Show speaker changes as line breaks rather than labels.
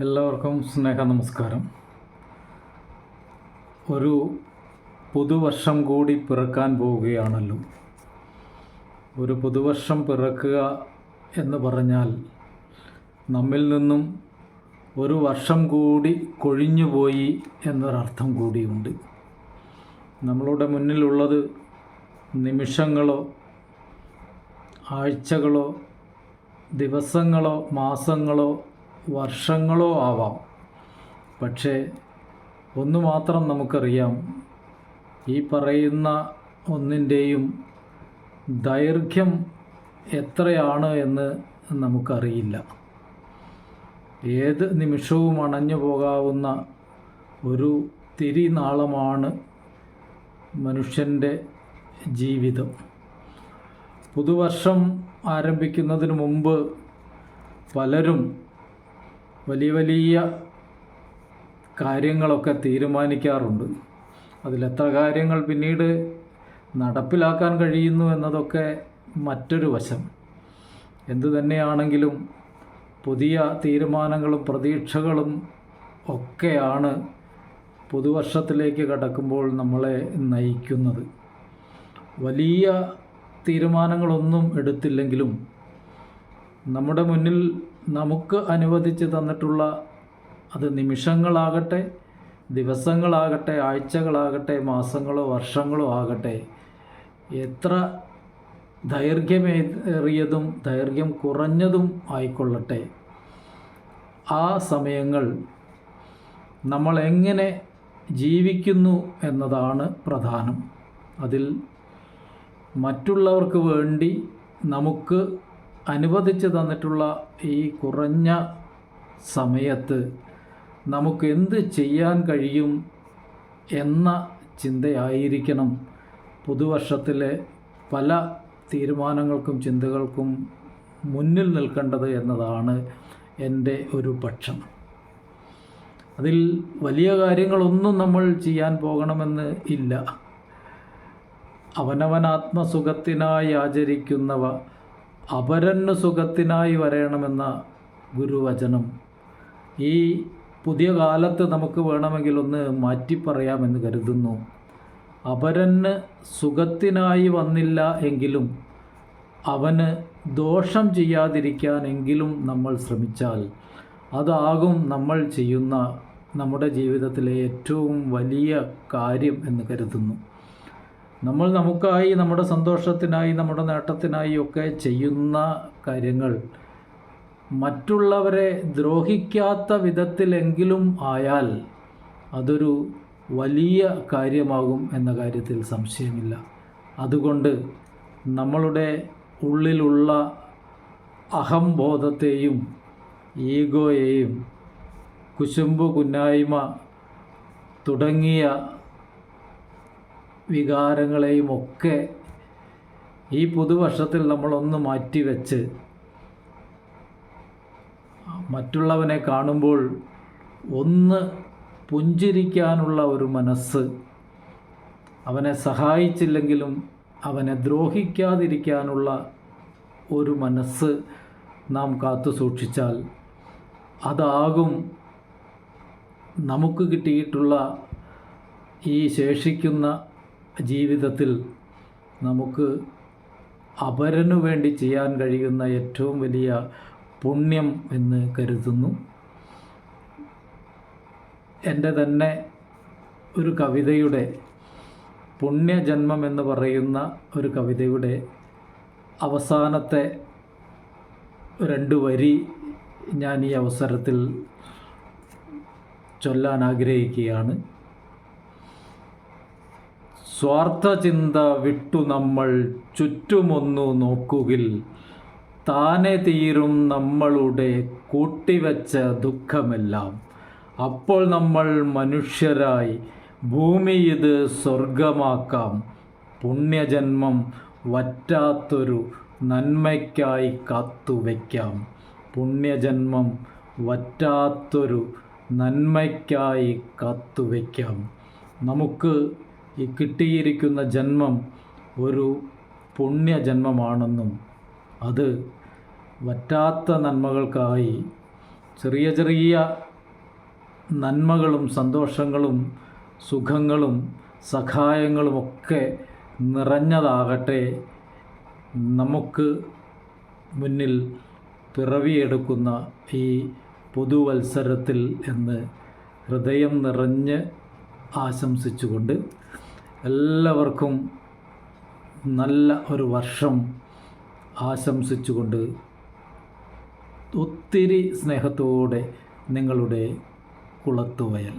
എല്ലാവർക്കും സ്നേഹ നമസ്കാരം ഒരു പുതുവർഷം കൂടി പിറക്കാൻ പോവുകയാണല്ലോ. ഒരു പുതുവർഷം പിറക്കുക എന്ന് പറഞ്ഞാൽ നമ്മിൽ നിന്നും ഒരു വർഷം കൂടി കൊഴിഞ്ഞുപോയി എന്നൊരർത്ഥം കൂടിയുണ്ട്. നമ്മളുടെ മുന്നിലുള്ളത് നിമിഷങ്ങളോ ആഴ്ചകളോ ദിവസങ്ങളോ മാസങ്ങളോ വർഷങ്ങളോ ആവാം. പക്ഷേ ഒന്ന് മാത്രം നമുക്കറിയാം. ഈ പറയുന്ന ഒന്നിന്റെയും ദൈർഘ്യം എത്രയാണ് എന്ന് നമുക്കറിയില്ല. ഏത് നിമിഷവും അണഞ്ഞു പോകാവുന്ന ഒരു തിരിനാളമാണ് മനുഷ്യന്റെ ജീവിതം. പുതുവർഷം ആരംഭിക്കുന്നതിന് മുമ്പ് പലരും വലിയ വലിയ കാര്യങ്ങളൊക്കെ തീരുമാനിക്കാറുണ്ട്. അതിലെത്ര കാര്യങ്ങൾ പിന്നീട് നടപ്പിലാക്കാൻ കഴിയുന്നു എന്നതൊക്കെ മറ്റൊരു വശം. എന്തു തന്നെയാണെങ്കിലും പുതിയ തീരുമാനങ്ങളും പ്രതീക്ഷകളും ഒക്കെയാണ് പുതുവർഷത്തിലേക്ക് കടക്കുമ്പോൾ നമ്മളെ നയിക്കുന്നത്. വലിയ തീരുമാനങ്ങളൊന്നും എടുത്തില്ലെങ്കിലും നമ്മുടെ മുന്നിൽ നമുക്ക് അനുവദിച്ച് തന്നിട്ടുള്ള അത് നിമിഷങ്ങളാകട്ടെ ദിവസങ്ങളാകട്ടെ ആഴ്ചകളാകട്ടെ മാസങ്ങളോ വർഷങ്ങളോ ആകട്ടെ എത്ര ദൈർഘ്യമേറിയതും ദൈർഘ്യം കുറഞ്ഞതും ആയിക്കൊള്ളട്ടെ. ആ സമയങ്ങൾ നമ്മൾ എങ്ങനെ ജീവിക്കുന്നു എന്നതാണ് പ്രധാനം. അതിൽ മറ്റുള്ളവർക്ക് വേണ്ടി നമുക്ക് അനുവദിച്ച് തന്നിട്ടുള്ള ഈ കുറഞ്ഞ സമയത്ത് നമുക്ക് എന്ത് ചെയ്യാൻ കഴിയും എന്ന ചിന്തയായിരിക്കണം. പുതുവർഷത്തിലെ പല തീരുമാനങ്ങൾക്കും ചിന്തകൾക്കും മുന്നിൽ നിൽക്കേണ്ടത് എന്നതാണ് എന്റെ ഒരു പക്ഷം. അതിൽ വലിയ കാര്യങ്ങളൊന്നും നമ്മൾ ചെയ്യാൻ പോകണമെന്ന് ഇല്ല. അവനവനാത്മസുഖത്തിനായി ആചരിക്കുന്നവ അപരന് സുഖത്തിനായി വരയണമെന്ന ഗുരുവചനം. ഈ പുതിയ കാലത്ത് നമുക്ക് വേണമെങ്കിൽ ഒന്ന് മാറ്റി പറയാമെന്ന് കരുതുന്നു. അപരന് സുഖത്തിനായി വന്നില്ല എങ്കിലും അവന് ദോഷം ചെയ്യാതിരിക്കാനെങ്കിലും നമ്മൾ ശ്രമിച്ചാൽ അതാകും നമ്മൾ ചെയ്യുന്ന നമ്മുടെ ജീവിതത്തിലെ ഏറ്റവും വലിയ കാര്യം എന്ന് കരുതുന്നു. നമ്മൾ നമുക്കായി നമ്മുടെ സന്തോഷത്തിനായി നമ്മുടെ നേട്ടത്തിനായി ഒക്കെ ചെയ്യുന്ന കാര്യങ്ങൾ മറ്റുള്ളവരെ ദ്രോഹിക്കാത്ത വിധത്തിലെങ്കിലും ആയാൽ അതൊരു വലിയ കാര്യമാകും എന്ന കാര്യത്തിൽ സംശയമില്ല. അതുകൊണ്ട് നമ്മളുടെ ഉള്ളിലുള്ള അഹംബോധത്തെയും ഈഗോയെയും കുശുമ്പ് കുന്നായ്മ തുടങ്ങിയ വികാരങ്ങളെയും ഒക്കെ ഈ പുതുവർഷത്തിൽ നമ്മളൊന്ന് മാറ്റിവെച്ച് മറ്റുള്ളവനെ കാണുമ്പോൾ ഒന്ന് പുഞ്ചിരിക്കാനുള്ള ഒരു മനസ്സ് അവനെ സഹായിച്ചില്ലെങ്കിലും അവനെ ദ്രോഹിക്കാതിരിക്കാനുള്ള ഒരു മനസ്സ് നാം കാത്തു സൂക്ഷിച്ചാൽ അതാകും നമുക്ക് കിട്ടിയിട്ടുള്ള ഈ ശേഷിക്കുന്ന ജീവിതത്തിൽ നമുക്ക് അപരനു വേണ്ടി ചെയ്യാൻ കഴിയുന്ന ഏറ്റവും വലിയ പുണ്യം എന്ന് കരുതുന്നു. എന്റെ തന്നെ ഒരു കവിതയുടെ പുണ്യജന്മം എന്ന് പറയുന്ന ഒരു കവിതയുടെ അവസാനത്തെ രണ്ട് വരി ഞാൻ ഈ അവസരത്തിൽ ചൊല്ലാൻ ആഗ്രഹിക്കുകയാണ്. സ്വാർത്ഥചിന്ത വിട്ടു നമ്മൾ ചുറ്റുമൊന്നു നോക്കുകിൽ. താനെ തീരും നമ്മളുടെ കൂട്ടിവെച്ച ദുഃഖമെല്ലാം. അപ്പോൾ നമ്മൾ മനുഷ്യരായി. ഭൂമി ഇത് സ്വർഗമാക്കാം പുണ്യജന്മം വറ്റാത്തൊരു നന്മയ്ക്കായി കാത്തുവയ്ക്കാം പുണ്യജന്മം വറ്റാത്തൊരു നന്മയ്ക്കായി കാത്തുവയ്ക്കാം നമുക്ക് ഈ കിട്ടിയിരിക്കുന്ന ജന്മം ഒരു പുണ്യജന്മമാണെന്നും അത് വറ്റാത്ത നന്മകൾക്കായി ചെറിയ ചെറിയ നന്മകളും സന്തോഷങ്ങളും സുഖങ്ങളും സഹായങ്ങളുമൊക്കെ നിറഞ്ഞതാകട്ടെ നമുക്ക് മുന്നിൽ പിറവിയെടുക്കുന്ന ഈ പുതുവത്സരത്തിൽ എന്ന് ഹൃദയം നിറഞ്ഞ് ആശംസിച്ചുകൊണ്ട് എല്ലാവർക്കും നല്ല ഒരു വർഷം ആശംസിച്ചുകൊണ്ട് ഒത്തിരി സ്നേഹത്തോടെ നിങ്ങളുടെ കുളത്തുവയൽ.